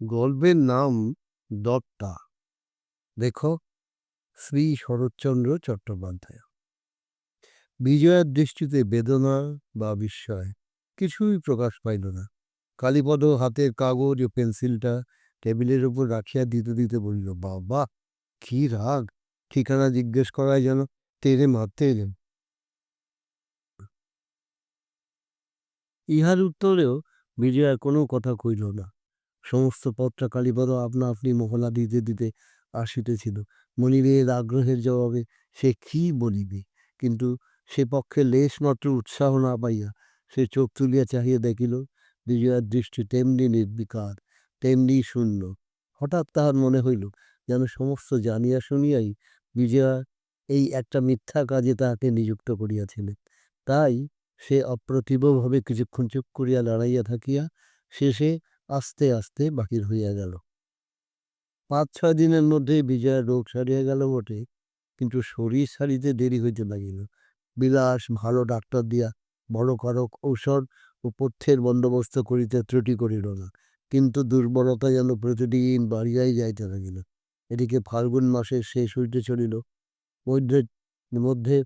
গল্পের নাম দত্তা। দেখো, শ্রী শরৎচন্দ্র চট্টোপাধ্যায়। বিজয়ার দৃষ্টিতে বেদনা বা বিস্ময় কিছুই প্রকাশ পাইল না। কালীপদ হাতের কাগজ ও পেন্সিলটা টেবিলের উপর রাখিয়া দিতে দিতে বলিল, বাবা, কি রাগ! ঠিকানা জিজ্ঞেস করায় যেন, তেরে মারতে এলেন ইহার উত্তরেও বিজয়া কোনো কথা কইল না। সমস্ত পথটা কালীপদ আপনা আপনি মহলা দিতে দিতে আসিতেছিল। মনিবের আগ্রহের জবাবে সে কি বলিবে? কিন্তু সে পক্ষে লেশ মাত্র উৎসাহ না পাইয়া সে চোখ তুলিয়া চাহিয়া দেখিল, বিজয়ার দৃষ্টি তেমনি নির্বিকার, তেমনি শূন্য। হঠাৎ তাহার মনে হইল, যেন সমস্ত জানিয়া শুনিয়াই বিজয়া এই একটা মিথ্যা কাজে তাহাকে নিযুক্ত করিয়াছিলেন। তাই সে অপ্রতিভভাবে কিছুক্ষণ চুপ করিয়া দাঁড়াইয়া থাকিয়া শেষে আস্তে আস্তে বাহির হইয়া গেল। পাঁচ ছয় দিনের মধ্যে বিজয়ের রোগ সারিয়া গেল বটে, কিন্তু শরীর সারিতে দেরি হইতে লাগিল। বিলাস, ভালো ডাক্তার দিয়া বড় কারক ঔষধ ও পথ্যের বন্দোবস্ত করিতে ত্রুটি করিল না, কিন্তু দুর্বলতা যেন প্রতিদিন বাড়িয়াই যাইতে লাগিল। এদিকে ফাল্গুন মাসের শেষ হইতে চলিল। মধ্যে মধ্যে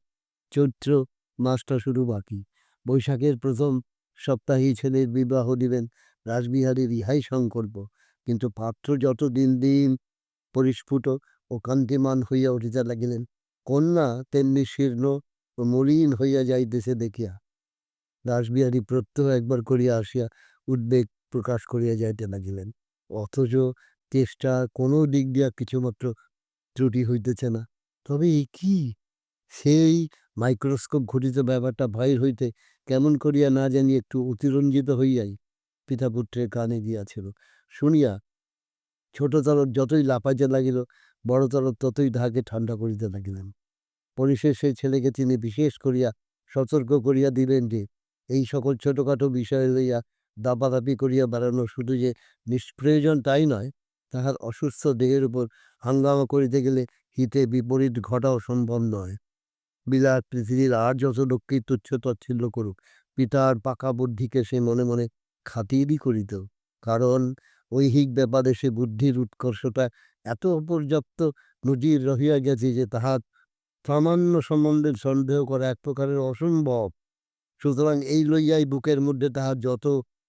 চৈত্র মাসটা শুরু বাকি। বৈশাখের প্রথম সপ্তাহেই ছেলের বিবাহ দিবেন রাসবিহারীর ইহাই সংকল্প কিন্তু পাত্র যত দিন দিন পরিস্ফুট ও কান্তিমান হইয়া উঠিতে লাগিলেন, কন্যা তেমনি শীর্ণ ও মলিন হইয়া যাইতেছে দেখিয়া। রাসবিহারী প্রত্যহ একবার করিয়া আসিয়া উদ্বেগ প্রকাশ করিয়া যাইতে লাগিলেন। অথচ চেষ্টা কোনো দিক দিয়া কিছুমাত্র ত্রুটি হইতেছে না। তবে এ কি? সেই মাইক্রোস্কোপ ঘটিত ব্যাপারটা বাহির হইতে কেমন করিয়া না জানি একটু অতিরঞ্জিত হইয়াই পিতা পুত্রের কানে গিয়াছিল। শুনিয়া ছোট তরফ যতই লাফাইতে লাগিল, বড় তরফ ততই তাহাকে ঠান্ডা করিতে লাগিলেন। পরিশেষে ছেলেকে তিনি বিশেষ করিয়া সতর্ক করিয়া দিলেন যে, এই সকল ছোটোখাটো বিষয় লইয়া দাপাদাপি করিয়া বেড়ানো শুধু যে নিষ্প্রয়োজন তাই নয়, তাহার অসুস্থ দেহের উপর হাঙ্গামা করিতে গেলে হিতে বিপরীত ঘটাও সম্ভব নয়। বিলাস পৃথিবীর আর যত লোককেই তুচ্ছ তচ্ছিল্য করুক, পিতার পাকা বুদ্ধিকে সে মনে মনে খাতিরই করিত কারণ ঐহিক ব্যাপারে সে বুদ্ধির উৎকর্ষটা এত অপর্যাপ্ত নজির রহিয়া গেছে যে তাহার সামান্য সম্বন্ধে সন্দেহ করা এক প্রকারের অসম্ভব। সুতরাং এই লইয়াই বুকের মধ্যে তাহার যত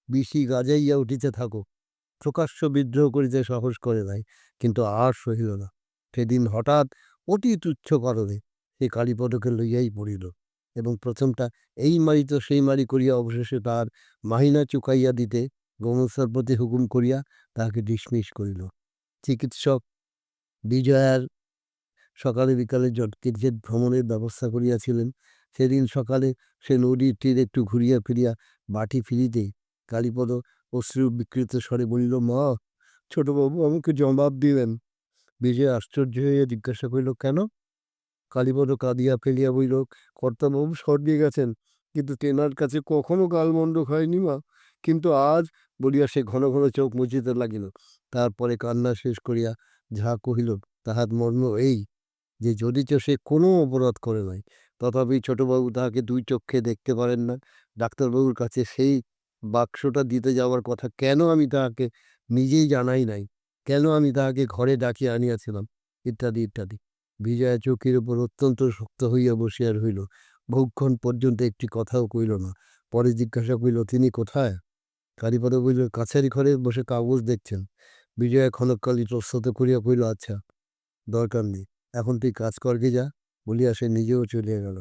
বিষি গাজাইয়া উঠিতে থাকো প্রকাশ্য বিদ্রোহ করিতে সাহস করে নাই, কিন্তু আর সহিল না। সেদিন হঠাৎ অতি তুচ্ছ কারণে সে কালীপদকে লইয়াই পড়িল। এবং প্রথমটা এই মারি তো সেই মারি করিয়া অবশেষে তার মাহিনা চুকাইয়া দিতে গৌমস্তার প্রতি হুকুম করিয়া তাহাকে ডিসমিস করিল। চিকিৎসক বিজয়ার সকালে বিকালে জটকির্জের ভ্রমণের ব্যবস্থা করিয়াছিলেন, সেদিন সকালে সে নদীর তীরে একটু ঘুরিয়া ফিরিয়া বাটি ফিরিতে কালীপদ অশ্রু বিকৃত স্বরে বলিল, মা, ছোটবাবু আমাকে জবাব দিলেন বিজয় আশ্চর্য হইয়া জিজ্ঞাসা করিল, কেন? কালীপদ কাঁদিয়া ফেলিয়া বইল কর্তাবাবু স্বর্গে গেছেন, কিন্তু তেনার কাছে কখনো গালমন্দ হয়নি মা। কিন্তু আজ বলিয়া সে ঘন ঘন চোখ মুছিতে লাগিল। তারপরে কান্না শেষ করিয়া যাহা কহিল, তাহার মর্ম এই যে যদিচ সে কোনো অপরাধ করে নাই। তথাপি ছোটবাবু তাহাকে দুই চক্ষে দেখতে পারেন না। ডাক্তারবাবুর কাছে সেই বাক্সটা দিতে যাওয়ার কথা কেন আমি তাহাকে নিজেই জানাই নাই? কেন আমি তাহাকে ঘরে ডাকিয়া আনিয়াছিলাম? ইত্যাদি ইত্যাদি। বিজয়া চৌকির উপর অত্যন্ত শক্ত হইয়া বসিয়া রহিল। বহুক্ষণ পর্যন্ত একটি কথাও কইল না। পরে জিজ্ঞাসা কইল তিনি কোথায়? কারিপদ বলিল, কাছারি ঘরে বসে কাগজ দেখছেন। বিজয়া ক্ষণকাল ইতস্তত করিয়া কইল আচ্ছা দরকার নেই। এখন তুই কাজ করগে যা। বলিয়া সে নিজেও চলিয়া গেল।